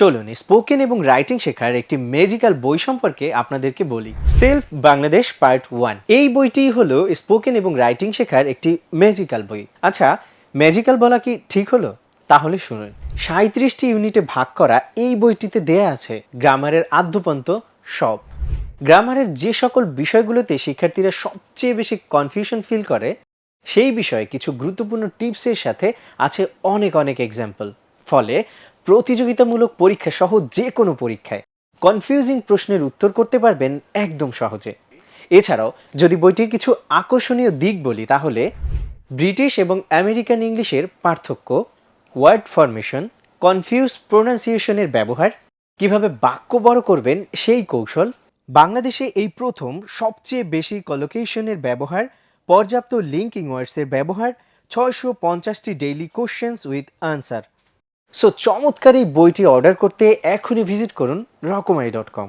চলুন স্পোকেন এবং রাইটিং শেখার একটি ম্যাজিক্যাল বই সম্পর্কে আপনাদেরকে বলি। Self Bangladesh part one. এই বইটি হলো স্পোকেন এবং রাইটিং শেখার একটি ম্যাজিক্যাল বই। আচ্ছা ম্যাজিক্যাল বলা কি ঠিক হলো? তাহলে শুনুন। সাঁত্রিশটি ইউনিটে ভাগ করা এই বইটিতে দেয়া আছে গ্রামারের আদ্যপন্ত সব। গ্রামারের যে সকল বিষয়গুলোতে শিক্ষার্থীরা সবচেয়ে বেশি কনফিউশন ফিল করে, সেই বিষয়ে কিছু গুরুত্বপূর্ণ টিপসের সাথে আছে অনেক অনেক এক্সাম্পল ফলে প্রতিযোগিতামূলক পরীক্ষা সহ যে কোনো পরীক্ষায় কনফিউজিং প্রশ্নের উত্তর করতে পারবেন একদম সহজে। এছাড়াও, যদি বইটির কিছু আকর্ষণীয় দিক বলি, তাহলে ব্রিটিশ এবং আমেরিকান ইংলিশের পার্থক্য ওয়ার্ড ফরমেশন কনফিউজ প্রোনাউন্সিয়েশনের ব্যবহার, কীভাবে বাক্য বড় করবেন সেই কৌশল, বাংলাদেশে এই প্রথম সবচেয়ে বেশি কলোকেশনের ব্যবহার, পর্যাপ্ত লিঙ্কিং ওয়ার্ডসের ব্যবহার, ছয়শো পঞ্চাশটি daily questions with answer so চমৎকার এই বইটি অর্ডার করতে এখনই ভিজিট করুন রকমারি ডট কম